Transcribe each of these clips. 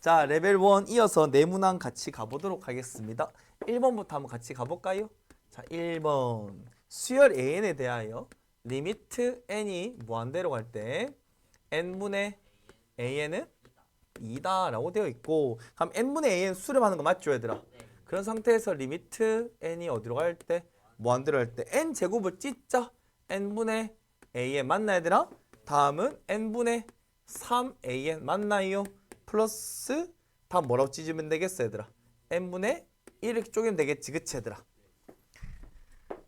자, 레벨 1 이어서 네모난 같이 가보도록 하겠습니다. 1번부터 한번 같이 가볼까요? 자, 1번. 수열 an에 대하여 리미트 n이 무한대로 갈 때 n분의 an은 2다 라고 되어 있고 그럼 n분의 an 수렴하는 거 맞죠, 얘들아? 그런 상태에서 리미트 n이 어디로 갈 때? 무한대로 할 때 n 제곱을 찢자 n분의 an 맞나 얘들아? 다음은 n분의 3an 맞나요? 플러스 다 뭐라고 찢으면 되겠어 얘들아? n분의 1 이렇게 쪼개면 되겠지 그치 얘들아?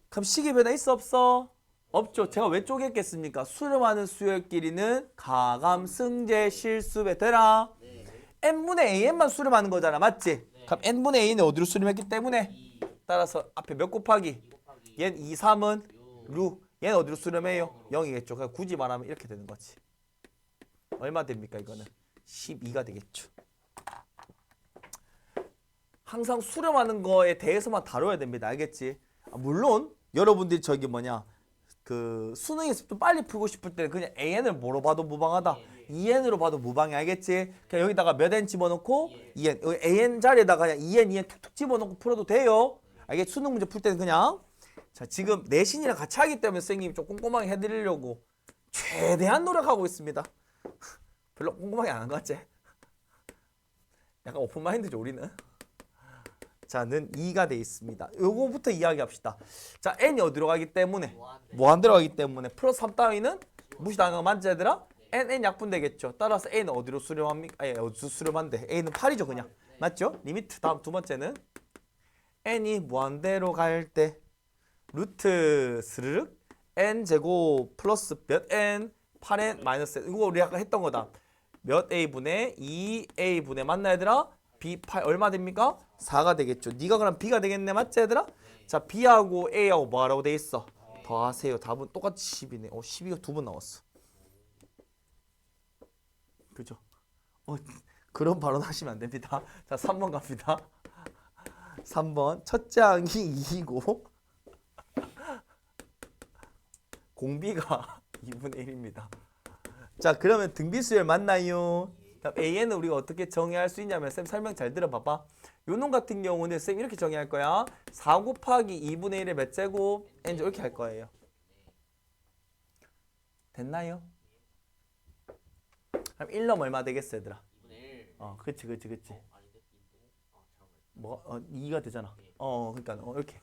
그럼 식이 변화 있어 없어? 없죠. 제가 왜 쪼갰겠습니까? 수렴하는 수열 길이는 가감 승제 실수배 되라. n분의 an만 수렴하는 거잖아. 맞지? 그럼 n분의 a는 어디로 수렴했기 때문에 따라서 앞에 몇 곱하기? 얘는 2, 3은 6. 얘는 어디로 수렴해요? 0이겠죠. 그러니까 굳이 말하면 이렇게 되는 거지. 얼마 됩니까 이거는? 12가 되겠죠. 항상 수렴하는 거에 대해서만 다뤄야 됩니다. 알겠지? 아, 물론 여러분들이 저기 뭐냐 그 수능에서 좀 빨리 풀고 싶을 때는 그냥 AN을 뭐로 봐도 무방하다. 2N으로 봐도 무방해 알겠지? 그냥 여기다가 몇 N 집어넣고 2N 여기 AN 자리에다가 그냥 2N, 2N 툭툭 집어넣고 풀어도 돼요. 알겠? 수능 문제 풀 때는 그냥 자 지금 내신이랑 같이 하기 때문에 선생님이 좀 꼼꼼하게 해드리려고 최대한 노력하고 있습니다. 별로 꼼꼼하게 안 한 것 같지? 약간 오픈마인드죠 우리는. 자는 2가 돼 있습니다. 요거부터 이야기합시다. 자 n이 어디로 가기 때문에 무한대로 가기 때문에 플러스 3 따위는 무시당한 거 맞지 얘들아? n n 약분되겠죠. 따라서 a는 어디로 수렴합니까? 아니 어디로 수렴한데 a는 8이죠 그냥. 맞죠? 리미트 다음 두 번째는 n이 무한대로 갈 때 루트 스르륵 n 제곱 플러스 몇 n 8n 마이너스 n 이거 우리 아까 했던 거다. 몇 a 분의 2a 분의 맞나 얘들아? b 8 얼마 됩니까? 4가 되겠죠. 네가 그럼 b가 되겠네 맞지 얘들아? 자 b하고 a하고 뭐하라고 돼 있어? 더하세요. 답은 똑같이 10이네. 어 12가 두 번 나왔어. 그죠? 어 그런 발언 하시면 안 됩니다. 자 3번 갑니다. 3번 첫째 항이 2이고 공비가 2분의 1입니다. 자 그러면 등비수열 맞나요? AN은 우리가 어떻게 정의할 수 있냐면 쌤 설명 잘 들어봐봐. 요놈 같은 경우는 쌤 이렇게 정의할 거야. 4 곱하기 2분의 1의 몇 제곱? n 이렇게 할 거예요. 됐나요? 그럼 1넘 얼마 되겠어 얘들아? 2분의 1어 그치 그치 그치. 2분의 아뭐 어, 2가 되잖아. 어 그러니까 어, 이렇게.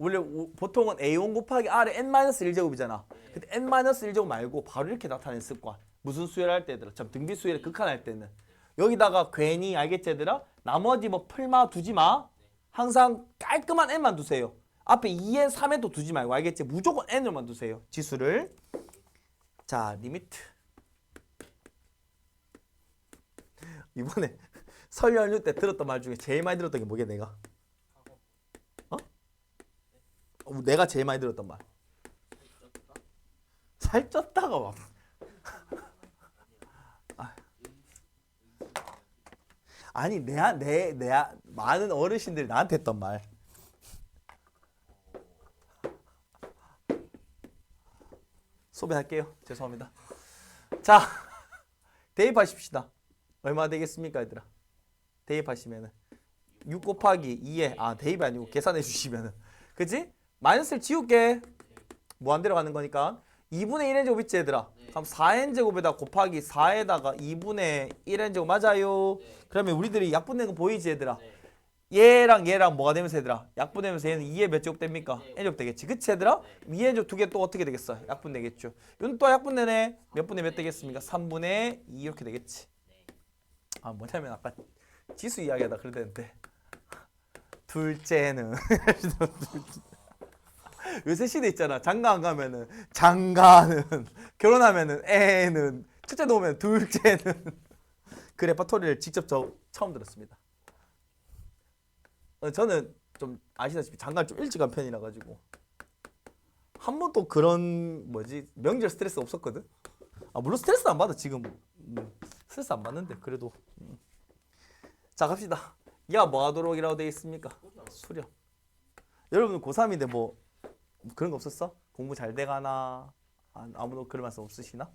원래 우- 보통은 a1 곱하기 r의 n-1제곱이잖아. 근데 n-1제곱 말고 바로 이렇게 나타내는 습관. 무슨 수열 할 때 얘들아? 참 등비 수열을 극한할 때는 여기다가 괜히 알겠지 얘들아? 나머지 뭐 풀마 두지 마. 항상 깔끔한 n만 두세요. 앞에 2n, 3n도 두지 말고 알겠지? 무조건 n으로만 두세요. 지수를. 자, 리미트. 이번에 설 연휴 때 들었던 말 중에 제일 많이 들었던 게 뭐게 내가? 어? 어, 내가 제일 많이 들었던 말. 살쪘다가 막. 아. 아니 내내 내, 내 많은 어르신들이 나한테 했던 말. 소개할게요. 죄송합니다. 자, 대입하십시다. 얼마 되겠습니까, 얘들아? 대입하시면은 6 곱하기 2에 아 대입이 아니고 계산해 주시면은 그지? 마이너스를 지울게. 무한대로 가는 거니까. 2분의 1n 제곱 있지 얘들아? 그럼 4n 제곱에다 곱하기 4에다가 2분의 1n 제곱 맞아요. 그러면 우리들이 약분된 거 보이지 얘들아? 얘랑 얘랑 뭐가 되면서 얘들아? 약분되면서 얘는 2에 몇 제곱 됩니까? n 제곱 되겠지. 그치 얘들아? 2n 제곱 두 개 또 어떻게 되겠어? 약분 되겠죠. 이건 또 약분되네. 몇 분의 몇 되겠습니까? 3분의 2 이렇게 되겠지. 아 뭐냐면 아까 지수 이야기하다 그러는데. 둘째는 요새 시대 있잖아 장가 안 가면은 장가는 결혼하면은 애는 첫째 놓으면 둘째는 그 레퍼토리를 직접 저 처음 들었습니다. 어, 저는 좀 아시다시피 장가를 좀 일찍 간 편이라 가지고 한 번도 그런 뭐지 명절 스트레스 없었거든. 아 물론 스트레스 안 받아 지금 음, 스트레스 안 받는데 그래도 음. 자 갑시다. 야 뭐 하도록이라고 돼 있습니까? 수련. 여러분 고3인데 뭐 그런 거 없었어? 공부 잘 돼가나? 아, 아무도 그런 말씀 없으시나?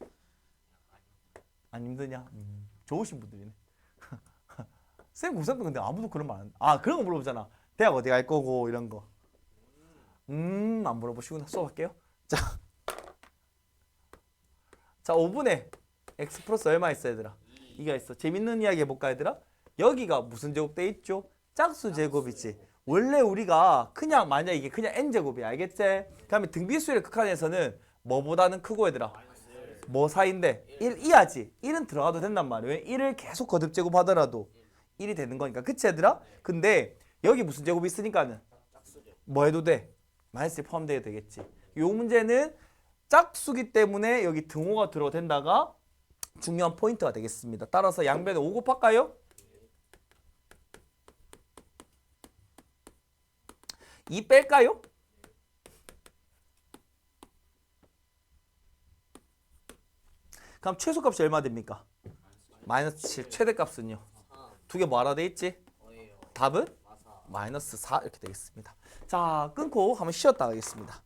안 힘드냐? 음, 좋으신 분들이네. 쌤 고3 때 근데 아무도 그런 말 안. 아 그런 거 물어보잖아. 대학 어디 갈 거고 이런 거. 음 안 물어보시구나. 수업할게요. 자, 자 5분에 x 플러스 얼마 있어 얘들아? 이가 있어. 재밌는 이야기 해볼까 얘들아? 여기가 무슨 제곱 돼 있죠? 짝수 제곱이지. 원래 우리가 그냥 만약 이게 그냥 n 제곱이야 알겠지? 그다음에 등비수의 극한에서는 뭐보다는 크고 얘들아. 뭐 사이인데 1 이하지 1은 들어가도 된단 말이에요 왜 1을 계속 거듭 제곱하더라도 1이 되는 거니까 그치 얘들아? 근데 여기 무슨 제곱이 있으니까는 뭐 해도 돼 마이너스 1 포함되게 되겠지 요 문제는 짝수기 때문에 여기 등호가 들어도 된다가 중요한 포인트가 되겠습니다 따라서 양변에 5 곱할까요? 2 뺄까요? 그럼 최소값이 얼마 됩니까? 마이너스 7 최대값은요? 두 개뭐 하나 돼 있지? 답은. 마이너스 4 이렇게 되겠습니다. 자 끊고 한번 쉬었다 가겠습니다.